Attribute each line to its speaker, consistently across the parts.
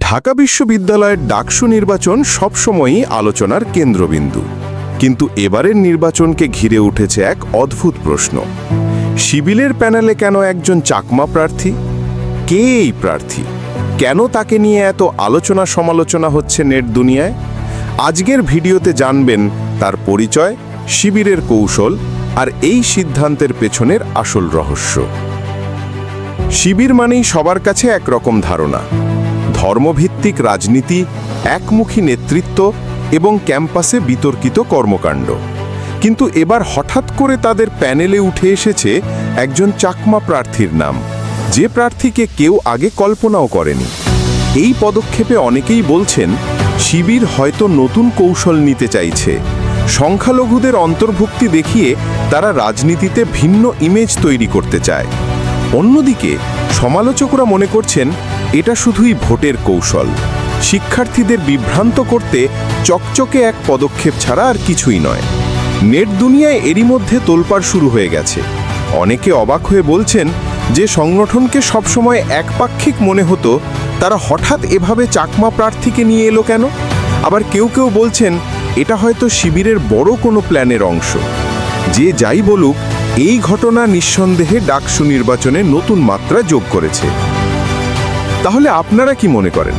Speaker 1: ঢাকা বিশ্ববিদ্যালয়ের ডাকসু নির্বাচন সবসময়ই আলোচনার কেন্দ্রবিন্দু। কিন্তু এবারের নির্বাচনকে ঘিরে উঠেছে এক অদ্ভুত প্রশ্ন। শিবিলের প্যানেলে কেন একজন চাকমা প্রার্থী? কে এই প্রার্থী? কেন তাকে নিয়ে এত আলোচনা সমালোচনা হচ্ছে নেট দুনিয়ায়? আজকের ভিডিওতে জানবেন তার পরিচয়, শিবিরের কৌশল আর এই সিদ্ধান্তের পেছনের আসল রহস্য। শিবির মানেই সবার কাছে একরকম ধারণা। ধর্মভিত্তিক রাজনীতি, একমুখী নেতৃত্ব এবং ক্যাম্পাসে বিতর্কিত কর্মকাণ্ড। কিন্তু এবার হঠাৎ করে তাদের প্যানেলে উঠে এসেছে একজন চাকমা প্রার্থীর নাম। যে প্রার্থীকে কেউ আগে কল্পনাও করেনি। এই পদক্ষেপে অনেকেই বলছেন, শিবির হয়তো নতুন কৌশল নিতে চাইছে। সংখ্যালঘুদের অন্তর্ভুক্তি দেখিয়ে তারা রাজনীতিতে ভিন্ন ইমেজ তৈরি করতে চায়। অন্যদিকে, সমালোচকরা মনে করছেন এটা শুধুই ভোটের কৌশল। শিক্ষার্থীদের বিভ্রান্ত করতে চকচকে এক পদক্ষেপ ছাড়া আর কিছুই নয়। নেট দুনিয়ায় এরই মধ্যে তোলপাড় শুরু হয়ে গেছে। অনেকে অবাক হয়ে বলছেন যে সংগঠনকে সবসময় একপাক্ষিক মনে হতো তারা হঠাৎ এভাবে চাকমা প্রার্থীকে নিয়ে এলো কেন? আবার কেউ কেউ বলছেন এটা হয়তো শিবিরের বড় কোনো প্ল্যানের অংশ। যে যাই বলুক, এই ঘটনা নিঃসন্দেহে ডাকসু নির্বাচনে নতুন মাত্রা যোগ করেছে। তাহলে আপনারা কি মনে করেন?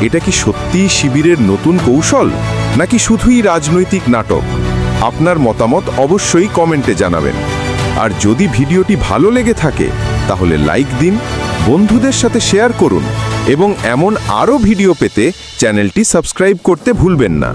Speaker 1: এটা কি সত্যি শিবিরের নতুন কৌশল? নাকি শুধুই রাজনৈতিক নাটক? আপনার মতামত অবশ্যই কমেন্টে জানাবেন। আর যদি ভিডিওটি ভালো লেগে থাকে, তাহলে লাইক দিন, বন্ধুদের সাথে শেয়ার করুন এবং এমন আরও ভিডিও পেতে চ্যানেলটি সাবস্ক্রাইব করতে ভুলবেন না।